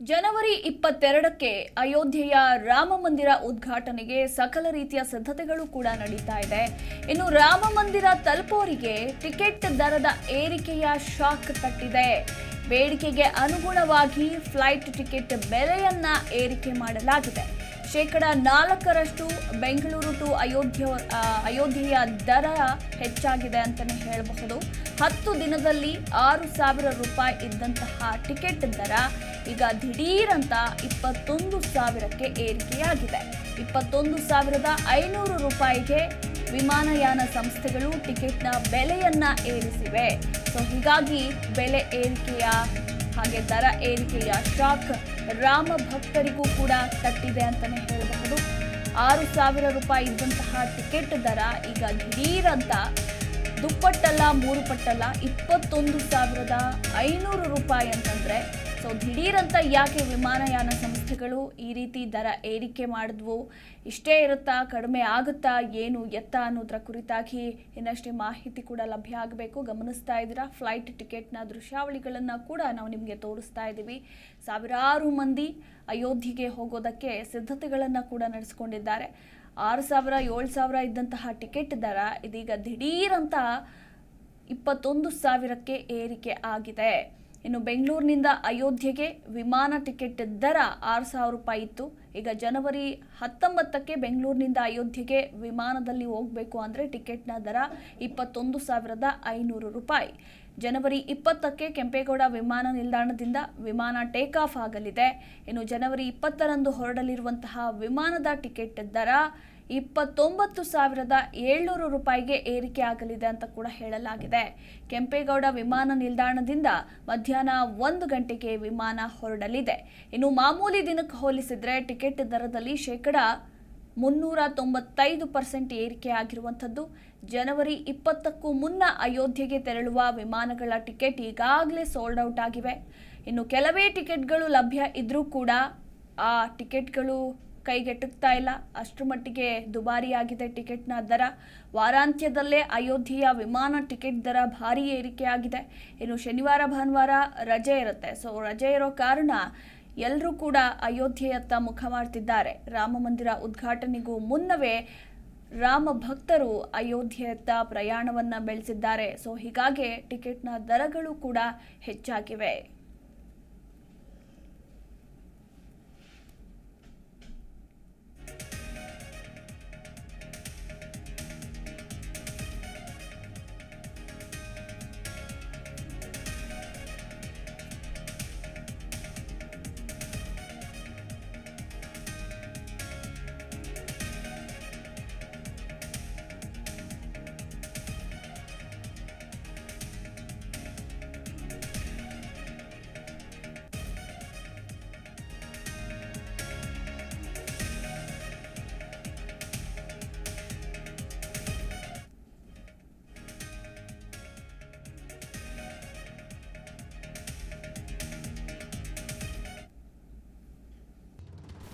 ಜನವರಿ ಇಪ್ಪತ್ತೆರಡಕ್ಕೆ ಅಯೋಧ್ಯೆಯ ರಾಮ ಮಂದಿರ ಉದ್ಘಾಟನೆಗೆ ಸಕಲ ರೀತಿಯ ಸಿದ್ಧತೆಗಳು ಕೂಡ ನಡೀತಾ ಇದೆ. ಇನ್ನು ರಾಮ ಮಂದಿರ ತಲುಪೋರಿಗೆ ಟಿಕೆಟ್ ದರದ ಏರಿಕೆಯ ಶಾಕ್ ತಟ್ಟಿದೆ. ಬೇಡಿಕೆಗೆ ಅನುಗುಣವಾಗಿ ಫ್ಲೈಟ್ ಟಿಕೆಟ್ ಬೆಲೆಯನ್ನ ಏರಿಕೆ ಮಾಡಲಾಗಿದೆ. ಶೇಕಡ ನಾಲ್ಕರಷ್ಟು ಬೆಂಗಳೂರು ಟು ಅಯೋಧ್ಯ ಅಯೋಧ್ಯೆಯ ದರ ಹೆಚ್ಚಾಗಿದೆ ಅಂತಲೇ ಹೇಳಬಹುದು. ಹತ್ತು ದಿನದಲ್ಲಿ ಆರು ಸಾವಿರ ರೂಪಾಯಿ ಇದ್ದಂತಹ ಟಿಕೆಟ್ ದರ ಈಗ ದಿಢೀರಂತ ಇಪ್ಪತ್ತೊಂದು ಸಾವಿರಕ್ಕೆ ಏರಿಕೆಯಾಗಿದೆ. ಇಪ್ಪತ್ತೊಂದು ಸಾವಿರದ ಐನೂರು ರೂಪಾಯಿಗೆ ವಿಮಾನಯಾನ ಸಂಸ್ಥೆಗಳು ಟಿಕೆಟ್ನ ಬೆಲೆಯನ್ನ ಏರಿಸಿವೆ. ಸೊ, ಹೀಗಾಗಿ ಬೆಲೆ ಏರಿಕೆಯ ಹಾಗೆ ದರ ಏರಿಕೆಯ ಶಾಕ್ ರಾಮ ಭಕ್ತರಿಗೂ ಕೂಡ ತಟ್ಟಿದೆ ಅಂತಲೇ ಹೇಳಬಹುದು. ಆರು ಸಾವಿರ ರೂಪಾಯಿ ಇದ್ದಂತಹ ಟಿಕೆಟ್ ದರ ಈಗ ದಿಢೀರಂತ ದುಪ್ಪಟ್ಟಲ್ಲ ಮೂರು ಪಟ್ಟಲ್ಲ ಇಪ್ಪತ್ತೊಂದು ಸಾವಿರದ ಐನೂರು ರೂಪಾಯಿ ಅಂತಂದ್ರೆ ಸೊ ದಿಢೀರಂತ ಯಾಕೆ ವಿಮಾನಯಾನ ಸಂಸ್ಥೆಗಳು ಈ ರೀತಿ ದರ ಏರಿಕೆ ಮಾಡಿದ್ವು? ಇಷ್ಟೇ ಇರುತ್ತಾ, ಕಡಿಮೆ ಆಗುತ್ತಾ, ಏನು ಎತ್ತ ಅನ್ನೋದ್ರ ಕುರಿತಾಗಿ ಇನ್ನಷ್ಟೇ ಮಾಹಿತಿ ಕೂಡ ಲಭ್ಯ ಆಗಬೇಕು. ಗಮನಿಸ್ತಾ ಇದ್ದೀರಾ? ಫ್ಲೈಟ್ ಟಿಕೆಟ್ನ ದೃಶ್ಯಾವಳಿಗಳನ್ನು ಕೂಡ ನಾವು ನಿಮಗೆ ತೋರಿಸ್ತಾ ಇದ್ದೀವಿ. ಸಾವಿರಾರು ಮಂದಿ ಅಯೋಧ್ಯೆಗೆ ಹೋಗೋದಕ್ಕೆ ಸಿದ್ಧತೆಗಳನ್ನು ಕೂಡ ನಡೆಸ್ಕೊಂಡಿದ್ದಾರೆ. ಆರು ಸಾವಿರ ಏಳು ಸಾವಿರ ಇದ್ದಂತಹ ಟಿಕೆಟ್ ದರ ಇದೀಗ ದಿಢೀರಂತ ಇಪ್ಪತ್ತೊಂದು ಸಾವಿರಕ್ಕೆ ಏರಿಕೆ ಆಗಿದೆ. ಇನ್ನು ಬೆಂಗಳೂರಿನಿಂದ ಅಯೋಧ್ಯೆಗೆ ವಿಮಾನ ಟಿಕೆಟ್ ದರ ಆರು ಸಾವಿರ ರೂಪಾಯಿ ಇತ್ತು. ಈಗ ಜನವರಿ ಹತ್ತೊಂಬತ್ತಕ್ಕೆ ಬೆಂಗಳೂರಿನಿಂದ ಅಯೋಧ್ಯೆಗೆ ವಿಮಾನದಲ್ಲಿ ಹೋಗಬೇಕು ಅಂದರೆ ಟಿಕೆಟ್ನ ದರ ಇಪ್ಪತ್ತೊಂದು ಸಾವಿರದ ಐನೂರು ರೂಪಾಯಿ. ಜನವರಿ ಇಪ್ಪತ್ತಕ್ಕೆ ಕೆಂಪೇಗೌಡ ವಿಮಾನ ನಿಲ್ದಾಣದಿಂದ ವಿಮಾನ ಟೇಕ್ ಆಫ್ ಆಗಲಿದೆ. ಇನ್ನು ಜನವರಿ ಇಪ್ಪತ್ತರಂದು ಹೊರಡಲಿರುವಂತಹ ವಿಮಾನದ ಟಿಕೆಟ್ ದರ ಇಪ್ಪತ್ತೊಂಬತ್ತು ಸಾವಿರದ ಏಳ್ನೂರು ರೂಪಾಯಿಗೆ ಏರಿಕೆ ಆಗಲಿದೆ ಅಂತ ಕೂಡ ಹೇಳಲಾಗಿದೆ. ಕೆಂಪೇಗೌಡ ವಿಮಾನ ನಿಲ್ದಾಣದಿಂದ ಮಧ್ಯಾಹ್ನ ಒಂದು ಗಂಟೆಗೆ ವಿಮಾನ ಹೊರಡಲಿದೆ. ಇನ್ನು ಮಾಮೂಲಿ ದಿನಕ್ಕೆ ಹೋಲಿಸಿದರೆ ಟಿಕೆಟ್ ದರದಲ್ಲಿ ಶೇಕಡ ಮುನ್ನೂರ ತೊಂಬತ್ತೈದು ಪರ್ಸೆಂಟ್ ಏರಿಕೆ ಆಗಿರುವಂಥದ್ದು. ಜನವರಿ ಇಪ್ಪತ್ತಕ್ಕೂ ಮುನ್ನ ಅಯೋಧ್ಯೆಗೆ ತೆರಳುವ ವಿಮಾನಗಳ ಟಿಕೆಟ್ ಈಗಾಗಲೇ ಸೋಲ್ಡ್ ಔಟ್ ಆಗಿವೆ. ಇನ್ನು ಕೆಲವೇ ಟಿಕೆಟ್ಗಳು ಲಭ್ಯ ಇದ್ದರೂ ಕೂಡ ಆ ಟಿಕೆಟ್ಗಳು ಕೈಗೆಟುಕ್ತಾ ಇಲ್ಲ. ಅಷ್ಟರ ಮಟ್ಟಿಗೆ ದುಬಾರಿಯಾಗಿದೆ ಟಿಕೆಟ್ನ ದರ. ವಾರಾಂತ್ಯದಲ್ಲೇ ಅಯೋಧ್ಯೆಯ ವಿಮಾನ ಟಿಕೆಟ್ ದರ ಭಾರಿ ಏರಿಕೆಯಾಗಿದೆ. ಇನ್ನು ಶನಿವಾರ, ಭಾನುವಾರ ರಜೆ ಇರುತ್ತೆ. ಸೊ ರಜೆ ಇರೋ ಕಾರಣ ಎಲ್ಲರೂ ಕೂಡ ಅಯೋಧ್ಯೆಯತ್ತ ಮುಖ ಮಾಡ್ತಿದ್ದಾರೆ. ರಾಮ ಮಂದಿರ ಉದ್ಘಾಟನೆಗೂ ಮುನ್ನವೇ ರಾಮ ಭಕ್ತರು ಅಯೋಧ್ಯೆಯತ್ತ ಪ್ರಯಾಣವನ್ನ ಬೆಳೆಸಿದ್ದಾರೆ. ಸೊ ಹೀಗಾಗಿ ಟಿಕೆಟ್ನ ದರಗಳು ಕೂಡ ಹೆಚ್ಚಾಗಿವೆ.